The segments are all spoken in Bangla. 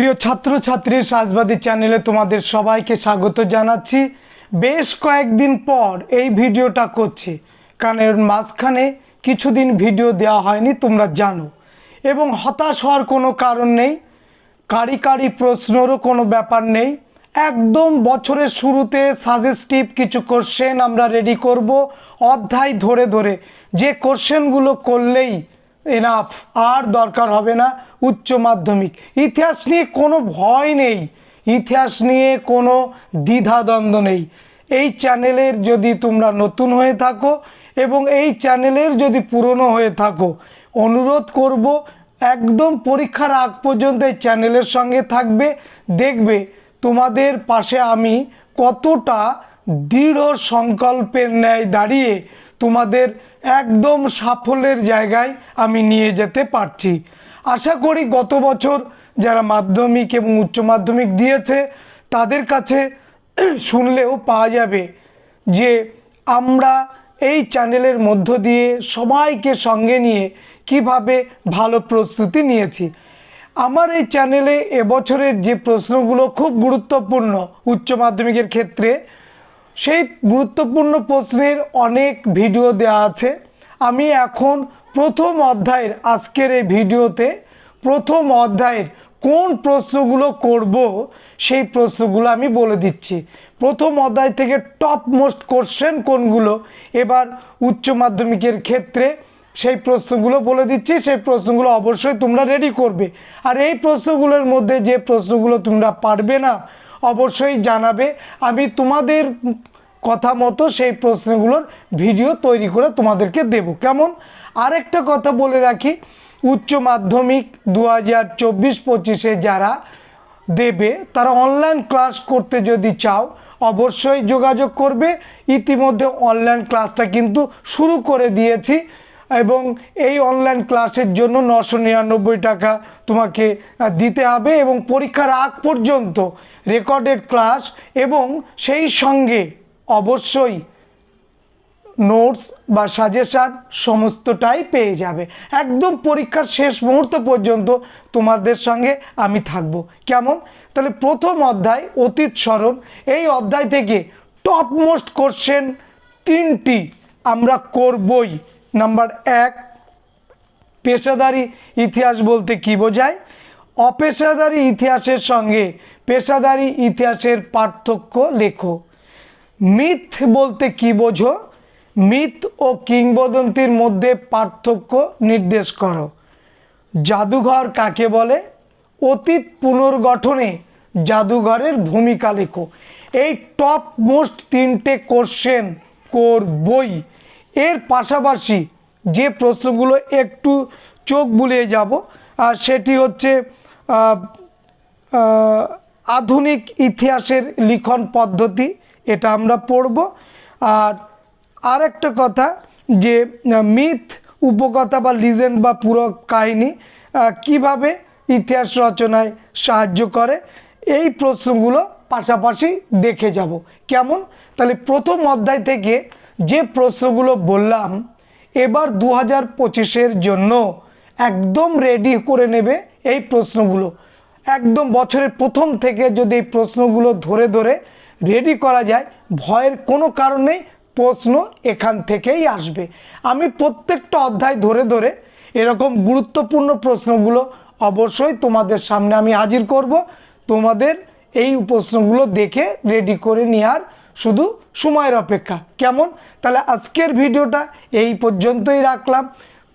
প্রিয় ছাত্রছাত্রী, সাজবাদী চ্যানেলে তোমাদের সবাইকে স্বাগত জানাচ্ছি। বেশ কয়েকদিন পর এই ভিডিওটা করছি। কারণ মাঝখানে কিছুদিন ভিডিও দেওয়া হয়নি, তোমরা জানো। এবং হতাশ হওয়ার কোনো কারণ নেই, কারি কারি প্রশ্নেরও কোনো ব্যাপার নেই। একদম বছরের শুরুতে সাজেস্টিভ কিছু কোশ্চেন আমরা রেডি করব অধ্যায় ধরে ধরে। যে কোশ্চেনগুলো করলেই এনাফ আর দরকার হবে না উচ্চ মাধ্যমিক। ইতিহাস নিয়ে কোনো ভয় নেই। ইতিহাস নিয়ে কোনো দ্বিধাদ্বন্দ্ব নেই। এই চ্যানেলের যদি তোমরা নতুন হয়ে থাকো এবং এই চ্যানেলের যদি পুরনো হয়ে থাকো, অনুরোধ করব একদম পরীক্ষার আগ পর্যন্ত এই চ্যানেলের সঙ্গে থাকবে। দেখবে তোমাদের পাশে আমি কতটা দৃঢ় সংকল্পের ন্যায় দাঁড়িয়ে তোমাদের একদম সাফল্যের জায়গায় আমি নিয়ে যেতে পারছি। আশা করি গত বছর যারা মাধ্যমিক এবং উচ্চ মাধ্যমিক দিয়েছে, তাদের কাছে শুনলেও পাওয়া যাবে যে আমরা এই চ্যানেলের মধ্য দিয়ে সবাইকে সঙ্গে নিয়ে কীভাবে ভালো প্রস্তুতি নিয়েছি। আমার এই চ্যানেলে এবছরের যে প্রশ্নগুলো খুব গুরুত্বপূর্ণ উচ্চ মাধ্যমিকের ক্ষেত্রে সেই গুরুত্বপূর্ণ প্রশ্নের অনেক ভিডিও দেওয়া আছে। আমি এখন প্রথম অধ্যায়ের আজকের এই ভিডিওতে প্রথম অধ্যায়ের কোন প্রশ্নগুলো করব সেই প্রশ্নগুলো আমি বলে দিচ্ছি। প্রথম অধ্যায় থেকে টপ মোস্ট কোশ্চেন কোনগুলো, এবার উচ্চ মাধ্যমিকের ক্ষেত্রে সেই প্রশ্নগুলো বলে দিচ্ছি। সেই প্রশ্নগুলো অবশ্যই তোমরা রেডি করবে। আর এই প্রশ্নগুলোর মধ্যে যে প্রশ্নগুলো তোমরা পারবে না অবশ্যই জানাবে। আমি তোমাদের কথা মতো সেই প্রশ্নগুলোর ভিডিও তৈরি করে তোমাদেরকে দেব। কেমন? আরেকটা কথা বলে রাখি, উচ্চ মাধ্যমিক দু হাজার চব্বিশ পঁচিশে যারা দেবে, তারা অনলাইন ক্লাস করতে যদি চাও, অবশ্যই যোগাযোগ করবে। ইতিমধ্যে অনলাইন ক্লাসটা কিন্তু শুরু করে দিয়েছি। এবং এই অনলাইন ক্লাসের জন্য নশো নিরানব্বই টাকা তোমাকে দিতে হবে এবং পরীক্ষার আগ পর্যন্ত রেকর্ডেড ক্লাস এবং সেই সঙ্গে অবশ্যই নোটস বা সাজেশান সমস্তটাই পেয়ে যাবে। একদম পরীক্ষার শেষ মুহূর্ত পর্যন্ত তোমাদের সঙ্গে আমি থাকব। কেমন? তাহলে প্রথম অধ্যায় অতীত স্মরণ। এই অধ্যায় থেকে টপ মোস্ট কোশ্চেন তিনটি আমরা করবই। নাম্বার এক, পেশাদারি ইতিহাস বলতে কি বোঝায়? অপেশাদারি ইতিহাসের সঙ্গে পেশাদারি ইতিহাসের পার্থক্য লেখো। মিথ বলতে কি বোঝো? মিথ ও কিংবদন্তির মধ্যে পার্থক্য নির্দেশ করো। জাদুঘর কাকে বলে? অতীত পুনর্গঠনে জাদুঘরের ভূমিকা লেখো। এই টপ মোস্ট তিনটে কোশ্চেন করবই। এর পাশাপাশি যে প্রশ্নগুলো একটু চোখ বুলিয়ে যাব আর সেটি হচ্ছে আধুনিক ইতিহাসের লিখন পদ্ধতি, এটা আমরা পড়ব। আর আরেকটা কথা যে, মিথ, উপকথা বা লিজেন্ড বা পুরো কাহিনী কীভাবে ইতিহাস রচনায় সাহায্য করে, এই প্রশ্নগুলো পাশাপাশি দেখে যাব। কেমন? তাহলে প্রথম অধ্যায় থেকে যে প্রশ্নগুলো বললাম, এবার দু হাজার পঁচিশের জন্য একদম রেডি করে নেবে এই প্রশ্নগুলো। একদম বছরের প্রথম থেকে যদি এই প্রশ্নগুলো ধরে ধরে রেডি করা যায়, ভয়ের কোনো কারণ প্রশ্ন এখান থেকেই আসবে। আমি প্রত্যেকটা অধ্যায় ধরে ধরে এরকম গুরুত্বপূর্ণ প্রশ্নগুলো অবশ্যই তোমাদের সামনে আমি হাজির করব। তোমাদের এই প্রশ্নগুলো দেখে রেডি করে নেওয়ার শুধু সময়ের অপেক্ষা। কেমন? তাহলে আজকের ভিডিওটা এই পর্যন্তই রাখলাম।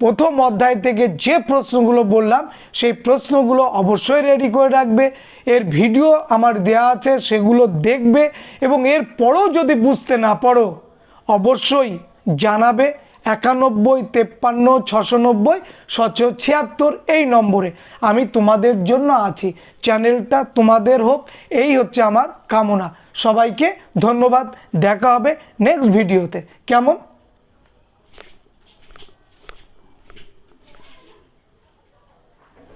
প্রথম অধ্যায় থেকে যে প্রশ্নগুলো বললাম, সেই প্রশ্নগুলো অবশ্যই রেডি করে রাখবে। এর ভিডিও আমার দেয়া আছে, সেগুলো দেখবে এবং এর পরও যদি বুঝতে না পারো, অবশ্যই জানাবে। একানব্বই, তেপ্পান্ন ছশো নব্বই ছশো ছিয়াত্তর এই নম্বরে আমি তোমাদের জন্য আছি। চ্যানেলটা তোমাদের হোক, এই হচ্ছে আমার কামনা। সবাইকে ধন্যবাদ, দেখা হবে নেক্সট ভিডিওতে কেমন?